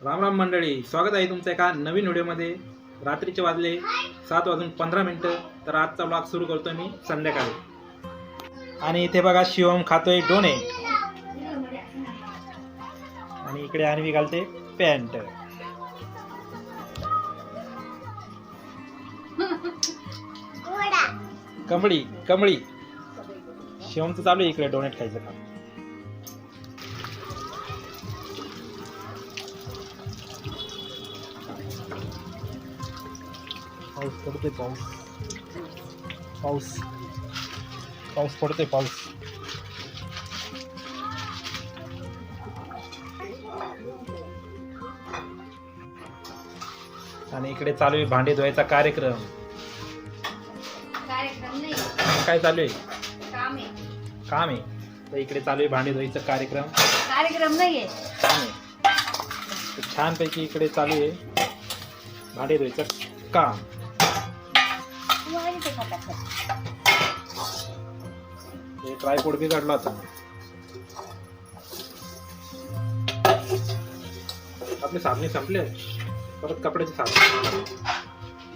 राम राम मंडळी स्वागत आहे तुमचं एका नवीन व्हिडिओमध्ये. रात्रीचे वाजले सात वाजून पंधरा मिनटं तर आजचा ब्लॉग सुरू करतोय मी संध्याकाळी. आणि इथे बघा शिवम खातोय डोनेट आणि इकडे आणवी घालते पॅन्ट. कमळी कमळी. शिवमचं चालू आहे इकडे डोनेट खायचं काम. पाऊस पडतोय पाऊस. पाऊस. पाऊस पडतोय पाऊस. आणि इकडे चालू आहे भांडे धुवायचा कार्यक्रम. कार्यक्रम नाही. काय चालू आहे? काम आहे. तर इकडे चालू आहे भांडे धुवायचा कार्यक्रम. कार्यक्रम नाहीये. आहे. छानपैकी इकडे चालू आहे भांडे धुवायचं काम. हे ट्रायपोड बी काढला होता आपले साबणे संपले? परत कपड्याचे साबणे.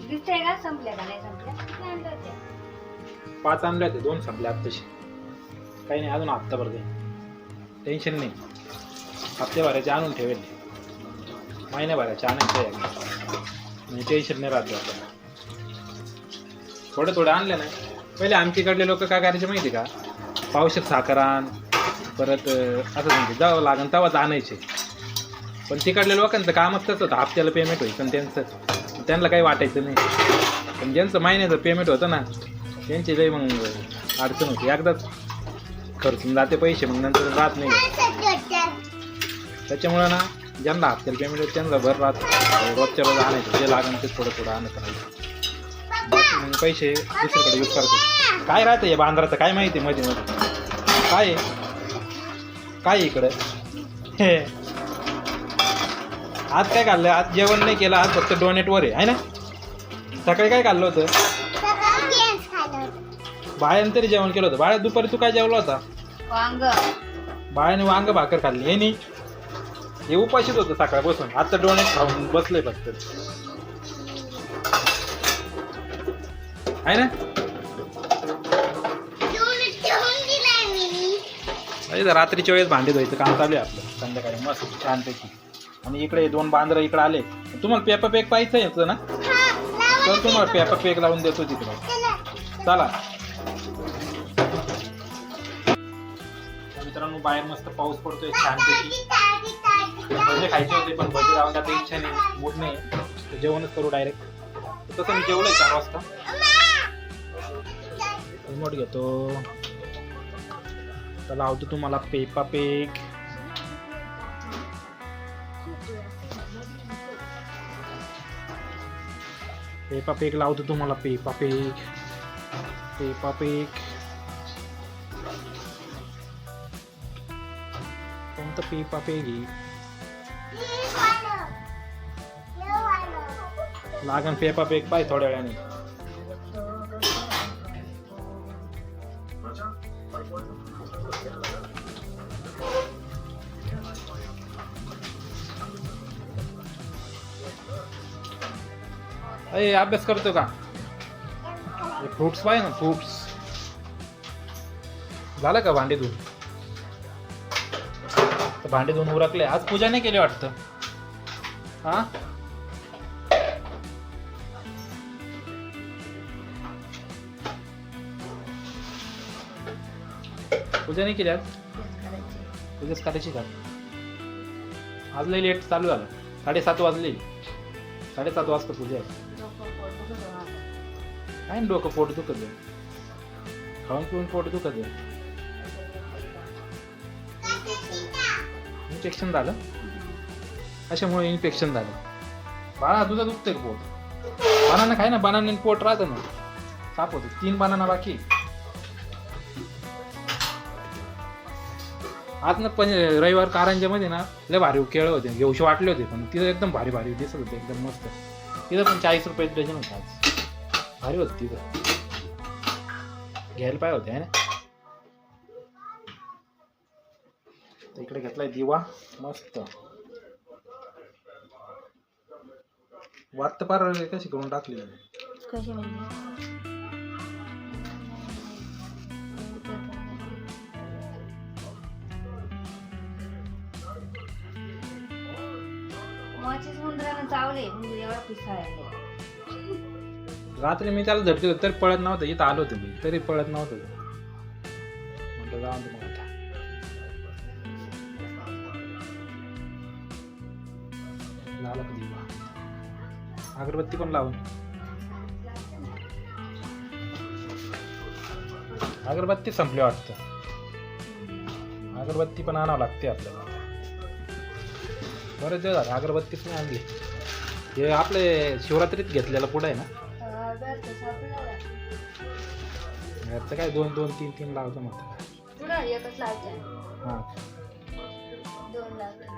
दिसतंय का संपल्या का? नाही होते? पाच आणले होते दोन संपले आत्ताशी. काही नाही अजून हप्ता भरते. टेन्शन नाही. हप्ते भरायचे आणून ठेवेल. महिन्याभराचे आणायचे. आहे म्हणजे टेन्शन नाही राहते आपल्याला थोडं थोडं आणलं ना पहिले आमच्याकडले लोक काय करायचे माहिती का? पावसात साखर आण परत असं म्हणजे जावं लागेल तेव्हाच आणायचे. पण तिकडल्या लोकांचं कामच तसं होतं. हप्त्याला पेमेंट व्हायचं आणि त्यांचं त्यांना काही वाटायचं नाही. पण ज्यांचं महिन्याचं पेमेंट होतं ना त्यांची लई मग अडचण होती. एकदाच खर्चून जाते पैसे मग नंतर राहत नाही. त्याच्यामुळं ना ज्यांना हप्त्याला पेमेंट होतं त्यांना भर राहत. रोजच्या रोज आणायचं. जे लागेल ते थोडं थोडं आणत राहायचं. पैसे दुसरीकडे यूज करतो. काय राहतं हे बांद्राचं? काय माहिती मध्ये मध्ये? काय? काय इकडं? हे. आज काय खाल्लं? आज जेवण नाही केलं आज फक्त डोनेटवर आहे ना? सकाळी काय खाल्लं होतं? बाळ्यानं तरी जेवण केलं होतं. बाळ्या दुपारी तू काय जेवला होता? वांग. बाळ्याने वांग भाकर खाल्ली हे नाही. हे उपाशीच होतं सकाळपासून. आता डोनेट खाऊन बसले फक्त. आहे ना? रात्रीच्या वेळेस भांडी धुवायचं काम चालू आहे आपलं. संध्याकाळी मस्त छानपैकी. आणि इकडे दोन बांद्र इकडे आले. तुम्हाला पेपर पेक पाहिजे याचं ना? तर तुम्हाला पेपर पेक लावून देतो तिकडे. चला. तर मित्रांनो बाहेर मस्त पाऊस पडतोय छानपैकी. भजे खायचे होते पण भजे लावून आता इच्छा नाही. मूड नाही. जेवणच करू डायरेक्ट तसं मी जेवलोय चार वाजता. रिमोट घेतो तर लावतो तुम्हाला पेपा पेक पेपा पेक लावतो तुम्हाला पेपा पेक पेपा पेक कोणतं पेपा पेक आहे लागन पेपा पेक पाय थोड्या वेळाने अरे अभ्यास करतो का? फ्रुट्स पाहिजे ना फ्रुट्स झालं का भांडे धुवून तर भांडे धुवून उरकले. आज पूजा नाही केली वाटतं. हा? पूजा नाही केली आज? पूजाच करायची का? आज लई लेट चालू झालं. साडेसात वाजले. साडेसात वाजता पूजा काय ना डोकं पोट दुखत आहे. खाऊन पिऊन पोट दुखत आहे. इन्फेक्शन झालं? अशामुळे इन्फेक्शन झालं. बाळा तुझं दुखतंय का पोट? बनाना खाय ना बनाने पोट राहतं ना. साप होतं. तीन बनाना बाकी आज ना पण रविवार कारंजामध्ये ना लय भारी केळं होते. घेऊशी वाटले होते पण तिथं एकदम भारी भारी दिसत होते एकदम मस्त. तिथं पण चाळीस रुपये डझन होतं आज. भारी होत तिथं. घ्यायला पाहिजे होते ना? इकडे घेतलाय दिवा मस्त. वाटतं पार कशी करून टाकली? कशी म्हणजे चावले म्हणजे एवढा पिसाळले. रात्री मी त्याला झटके तरी पळत नव्हतं इथं आलो होतो मी तरी पळत नव्हतं. म्हटलं जाऊन दे मग आता. लावला कधी बा? अगरबत्ती पण लावून. अगरबत्ती संपली वाटतं. अगरबत्ती पण आणावं लागते आपल्याला. बरेच दिवस झाले अगरबत्तीच नाही आणली. हे आपले शिवरात्रीत घेतलेलं पुढं आहे ना? घरचं काय दोन दोन तीन तीन लावतो मग. पुढं एकच लावते. हां. दोन लावते.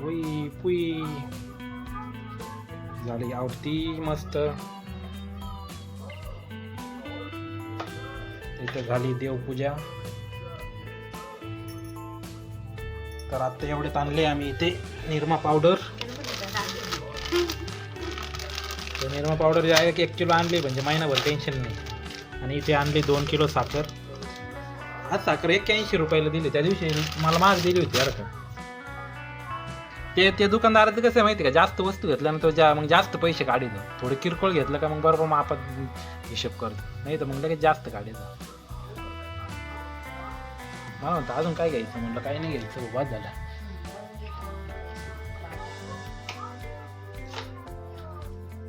पुई पुई. झाली आवडती मस्त. तिथे झाली देवपूजा. तर आता एवढे ताणले आम्ही इथे निरमा पावडर. तर निरमा पावडर जे आहे एक किलो आणली म्हणजे महिनाभर टेन्शन नाही. आणि इथे आणली दोन किलो साखर. आज साखर एक्क्याऐंशी रुपयाला दिली त्या दिवशी मला महाग दिली होती बरं का. ते ते दुकानदाराचं कसं आहे माहिती आहे का? जास्त वस्तू घेतल्यानंतर ज्या मग जास्त पैसे काढायचं थोडं किरकोळ घेतलं का मग बरोबर मापात हिशोब करतो. नाही तर मग लगेच जास्त काढायचं मला म्हणतं अजून काय घ्यायचं? म्हणलं काही नाही घ्यायचं वाद झाला.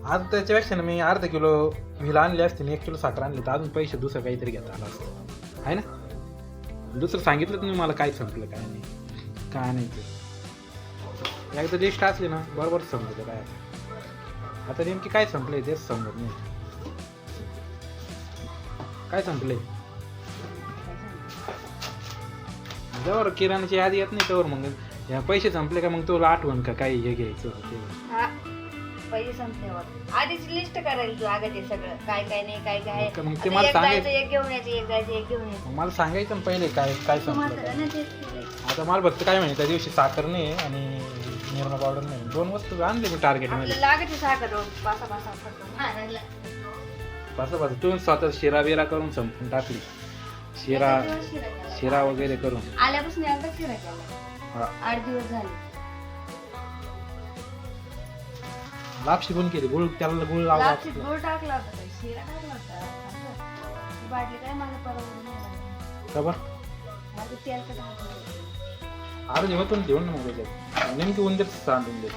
आज त्याच्यापेक्षा ना मी अर्धा किलो व्हिला आणली असते आणि एक किलो साखर आणली तर अजून पैसे दुसरं काहीतरी घेता आलं असतं. आहे ना? दुसरं सांगितलं तुम्ही मला काय संपलं काय नाही. काय नाही ते. एकदा लिस्ट असली ना बरोबर समजतं काय. आता नेमकी काय संपलंय तेच समजत नाही. काय संपलंय? जवळ किराणाची यादी येत नाही त्यावर मग या पैसे संपले का मग तुला आठवण का काही हे घ्यायचं ते हा पैसे संपल्यावर आधीच लिस्ट करायला तू अगं ते सगळं. काय काय नाही काय काय. मग- मग आता ते मला एक जायचं सांगायचं. एक घेऊन यायचं एक जायचं एक घेऊन यायचं. मग मला सांगायचं ना पहिले काय काय तू संपलं. म्हातारा काय ना तेच केलंय. आता मला फक्त काय म्हणे त्या दिवशी साखर नाही आणि निरमा पावडर नाही. दोन वस्तू आणले मी टार्गेटमध्ये आपल्याला लागते साखर रोज. पासा पासा फटकन. बस बस तू स्वतः शिरा बिरा करून संपून टाकली. शिरा शिरा वगैरे करून. आल्यापासून एकदा शिरा केला. हा. आठ दिवस झाले. लापशी पण केली. गुळ त्याला गुळ लावला लापशीत गुळ टाकला होता? शिरा टाकला होता. असं. बाटली काय मला परवडली नाही माझं तेल का टाकलं अरे जेव्हा देऊन ना मग त्याच्यात. नेमकी उंदीर सांडून दे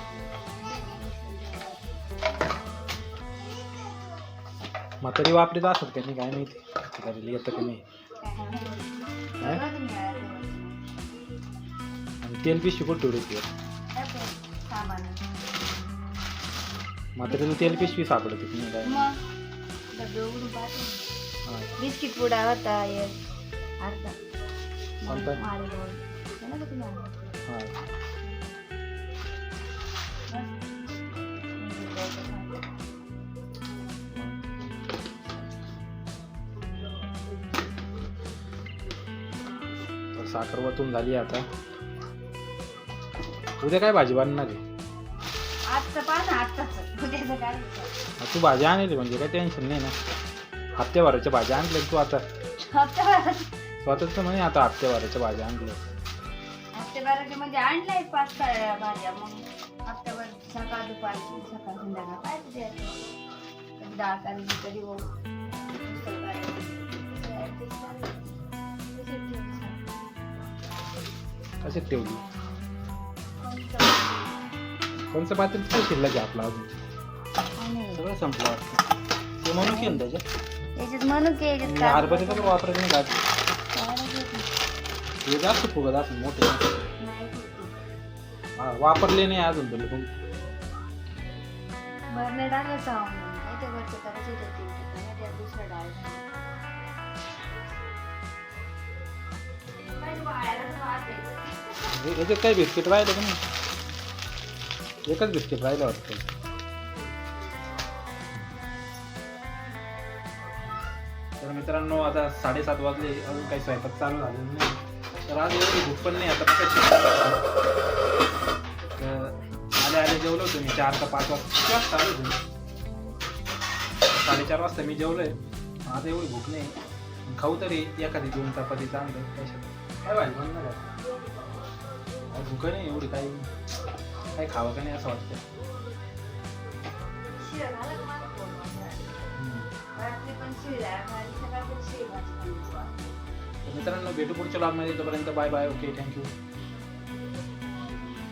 म्हातारी वापरीत असत का नाही? काय माहिती. येतं का नाही? आणि तेल पिशवी कुठे ठेवली सामान म्हातारीला तेल पिशवी सापडत होती काय. बिस्किट पुडा होता एक अर्धा? हा. साखर वतून झाली आता. उद्या काय भाजी बनणार आहे? आजचं पहा ना आत्ताच. उद्याचं काय विचार? तू भाजी आणली म्हणजे काय टेन्शन नाही ना? हप्त्याभराच्या भाज्या आणल्या तू आता? हप्त्याभरात स्वतःच म्हणे आता हप्त्याभराच्या भाज्या आणल्या. मध्ये आणलाय पाच सहा भाज्या मग हप्त्याभर सकाळ दुपार सकाळ संध्याकाळ काय कधी डाळ करायची कधी ओ उसळ करायची. ते adjust करायचं. कशी ठेवली? कोणचं पात्र काय शिल्लक आहे आपला अजून? सगळं संपलं वाटतं. ते म्हणून केलं त्याच्यात याच्यात म्हणून की याच्यात काय- तर वापरायचे नाही काय. हे जास्त फुगत असं मोठे नाही. हा, वापरले नाही अजून तुला पण. नाही ते वरचं करायचं होतं ते काय याच्यात काही बिस्किट राहिलं का नाही? एकच बिस्किट राहिलं वाटतं. तर मित्रांनो आता साडेसात वाजले. अजून काही स्वयंपाक चालू झालेला नाही. तर आज एवढी भूक पण नाही. आता कशी तर आले आले जेवलो होतो मी. चार का पाच वाजता. चालू तुम्ही होतो? साडेचार वाजता मी जेवलोय. आता एवढी भूक नाही. खाऊ तरी एखादी दोन चपाती चांगलं काय पण नाही भूक एवढी काही काय खावं का नाही असं वाटतं शिळ का माझं पोट वाजवायला? हम्म. रात्री पण शिळ आहे, आणि सकाळी पण शिळ भाजी खाल्ली. तर मित्रांनो भेटू पुढच्या ब्लॉगमध्ये तोपर्यंत बाय बाय ओके थँक्यू